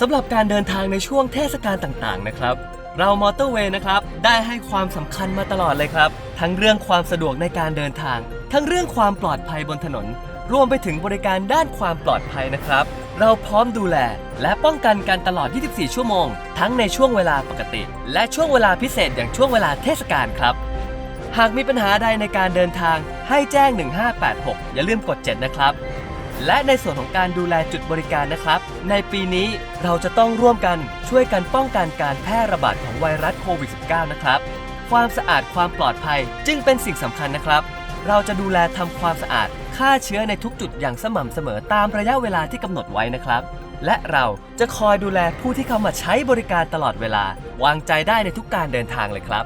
สำหรับการเดินทางในช่วงเทศกาลต่างๆนะครับ เรามอเตอร์เวย์นะครับได้ให้ความสำคัญมาตลอดเลยครับ ทั้งเรื่องความสะดวกในการเดินทาง ทั้งเรื่องความปลอดภัยบนถนน รวมไปถึงบริการด้านความปลอดภัยนะครับ เราพร้อมดูแล และป้องกันกันตลอด 24 ชั่วโมง ทั้งในช่วงเวลาปกติ และช่วงเวลาพิเศษอย่างช่วงเวลาเทศกาลครับ หากมีปัญหาใดในการเดินทางให้แจ้ง 1586 อย่าลืมกด 7 นะครับ และในส่วนของการดูแลจุดบริการนะครับ ในปีนี้เราจะต้องร่วมกันช่วยกันป้องกันการแพร่ระบาดของไวรัสโควิด -19 นะครับ ความสะอาดความปลอดภัยจึงเป็นสิ่งสำคัญนะครับ เราจะดูแลทำความสะอาดฆ่าเชื้อในทุกจุดอย่างสม่ำเสมอตามระยะเวลาที่กำหนดไว้นะครับ และเราจะคอยดูแลผู้ที่เข้ามาใช้บริการตลอดเวลา วางใจได้ในทุกการเดินทางเลยครับ